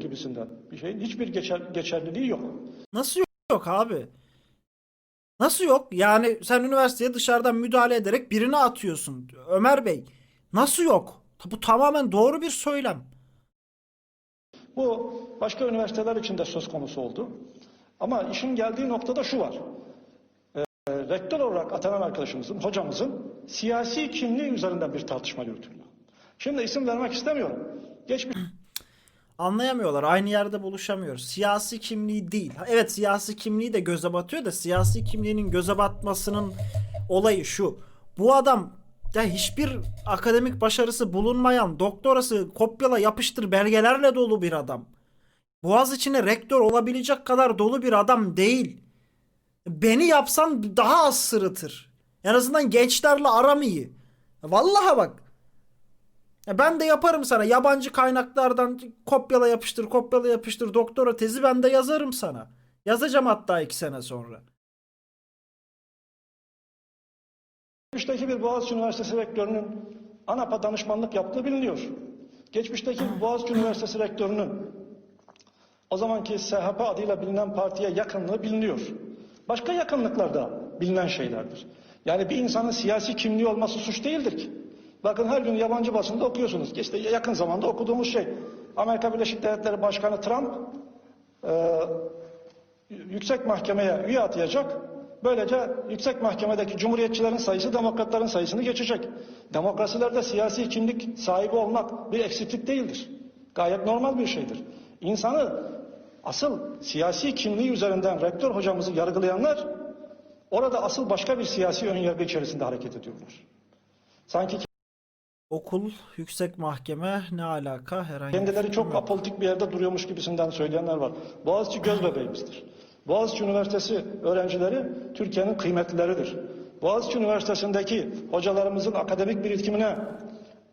gibisinden bir şeyin hiçbir geçer, geçerliliği yok. Nasıl yok, yok abi? Nasıl yok? Yani sen üniversiteye dışarıdan müdahale ederek birini atıyorsun. Ömer Bey. Nasıl yok? Bu tamamen doğru bir söylem. Bu başka üniversiteler için de söz konusu oldu. Ama işin geldiği noktada şu var. Ee, rektör olarak atanan arkadaşımızın, hocamızın siyasi kimliği üzerinden bir tartışma yürütülüyor. Şimdi isim vermek istemiyorum. Geçmiş Anlayamıyorlar. Aynı yerde buluşamıyoruz. Siyasi kimliği değil. Evet siyasi kimliği de göze batıyor da siyasi kimliğinin göze batmasının olayı şu. Bu adam ya hiçbir akademik başarısı bulunmayan, doktorası kopyala yapıştır belgelerle dolu bir adam. Boğaz içine rektör olabilecek kadar dolu bir adam değil. Beni yapsan daha az sırıtır. En azından gençlerle aram iyi. Vallahi bak. Ben de yaparım sana. Yabancı kaynaklardan kopyala yapıştır, kopyala yapıştır doktora tezi ben de yazarım sana. Yazacağım hatta iki sene sonra. Geçmişteki bir Boğaziçi Üniversitesi rektörünün ANAP'a danışmanlık yaptığı biliniyor. Geçmişteki bir Boğaziçi Üniversitesi rektörünün o zamanki SHP adıyla bilinen partiye yakınlığı biliniyor. Başka yakınlıklar da bilinen şeylerdir. Yani bir insanın siyasi kimliği olması suç değildir ki. Bakın her gün yabancı basında okuyorsunuz. İşte yakın zamanda okuduğumuz şey. Amerika Birleşik Devletleri Başkanı Trump e, yüksek mahkemeye üye atayacak. Böylece yüksek mahkemedeki cumhuriyetçilerin sayısı demokratların sayısını geçecek. Demokrasilerde siyasi kimlik sahibi olmak bir eksiklik değildir. Gayet normal bir şeydir. İnsanı asıl siyasi kimliği üzerinden rektör hocamızı yargılayanlar orada asıl başka bir siyasi önyargı içerisinde hareket ediyorlar. Sanki Okul, yüksek mahkeme ne alaka herhangi kendileri çok apolitik bir yerde duruyormuş gibisinden söyleyenler var. Boğaziçi göz bebeğimizdir. Boğaziçi Üniversitesi öğrencileri Türkiye'nin kıymetlileridir. Boğaziçi Üniversitesi'ndeki hocalarımızın akademik birikimine,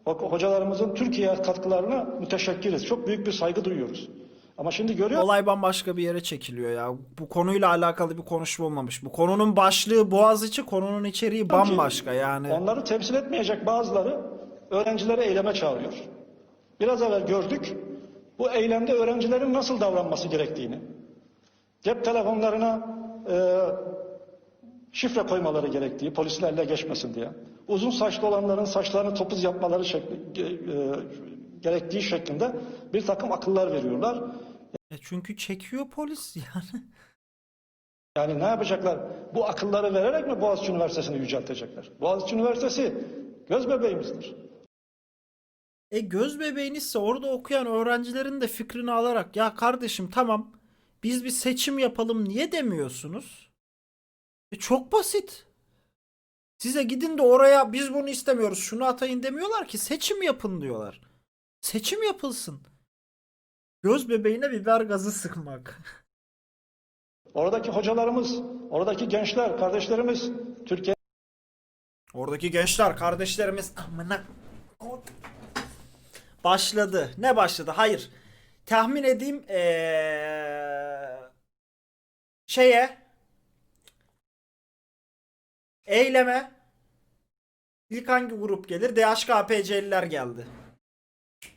ho- hocalarımızın Türkiye'ye katkılarına müteşekkiriz. Çok büyük bir saygı duyuyoruz. Ama şimdi görüyor Olay bambaşka bir yere çekiliyor ya. Bu konuyla alakalı bir konuşma olmamış. Bu konunun başlığı Boğaziçi, konunun içeriği bambaşka yani. Onları temsil etmeyecek bazıları öğrencileri eyleme çağırıyor. Biraz evvel gördük bu eylemde öğrencilerin nasıl davranması gerektiğini. Cep telefonlarına e, şifre koymaları gerektiği, polislerle geçmesin diye. Uzun saçlı olanların saçlarını topuz yapmaları şekli, e, gerektiği şeklinde bir takım akıllar veriyorlar. E çünkü çekiyor polis yani. Yani ne yapacaklar? Bu akılları vererek mi Boğaziçi Üniversitesi'ni yüceltecekler? Boğaziçi Üniversitesi göz bebeğimizdir. E göz bebeğinizse orada okuyan öğrencilerin de fikrini alarak ya kardeşim tamam biz bir seçim yapalım niye demiyorsunuz? E çok basit. Size gidin de oraya biz bunu istemiyoruz şunu atayın demiyorlar ki seçim yapın diyorlar. Seçim yapılsın. Göz bebeğine biber gazı sıkmak. Oradaki hocalarımız, oradaki gençler, kardeşlerimiz Türkiye Oradaki gençler kardeşlerimiz amına başladı. Ne başladı? Hayır. Tahmin edeyim ee... şeye eyleme ilk hangi grup gelir? DHKPC'liler geldi.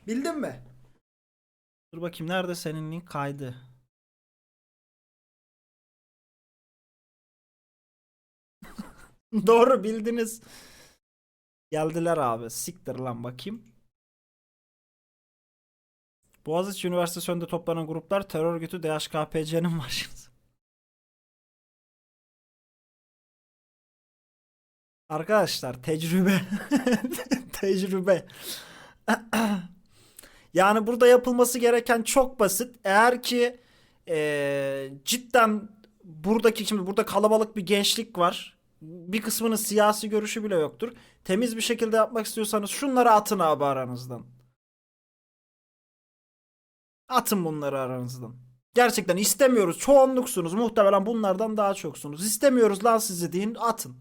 Bildin mi? Dur bakayım nerede senin link kaydı? Doğru bildiniz. Geldiler abi. Siktir lan bakayım. Boğaziçi Üniversitesi önünde toplanan gruplar terör örgütü DHKPC'nin başında. Arkadaşlar tecrübe. tecrübe. yani burada yapılması gereken çok basit. Eğer ki eee, cidden buradaki şimdi burada kalabalık bir gençlik var. Bir kısmının siyasi görüşü bile yoktur. Temiz bir şekilde yapmak istiyorsanız şunları atın abi aranızdan. Atın bunları aranızdan. Gerçekten istemiyoruz. Çoğunluksunuz. Muhtemelen bunlardan daha çoksunuz. İstemiyoruz lan sizi deyin. Atın.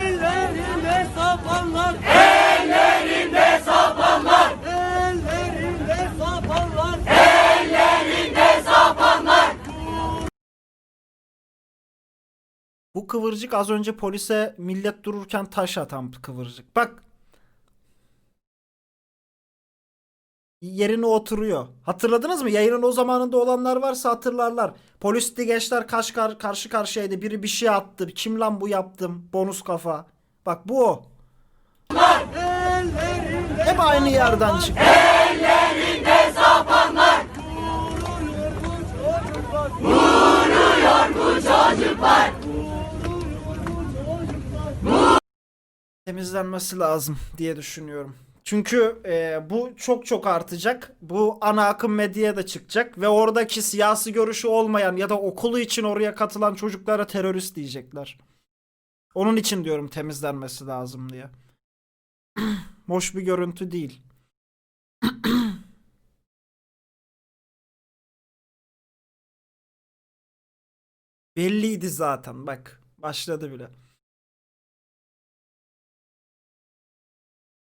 Ellerinde sapanlar Ellerinde sapanlar Ellerinde sapanlar Ellerinde sapanlar Bu kıvırcık az önce polise millet dururken taş atan kıvırcık. Bak yerine oturuyor. Hatırladınız mı? Yayının o zamanında olanlar varsa hatırlarlar. Polisli gençler karşı, kar- karşı karşıyaydı. Biri bir şey attı. Kim lan bu yaptım? Bonus kafa. Bak bu o. Ellerinde Hep aynı yerden çıktı. temizlenmesi lazım diye düşünüyorum. Çünkü e, bu çok çok artacak. Bu ana akım medyaya da çıkacak ve oradaki siyasi görüşü olmayan ya da okulu için oraya katılan çocuklara terörist diyecekler. Onun için diyorum temizlenmesi lazım diye. Hoş bir görüntü değil. Belliydi zaten bak. Başladı bile.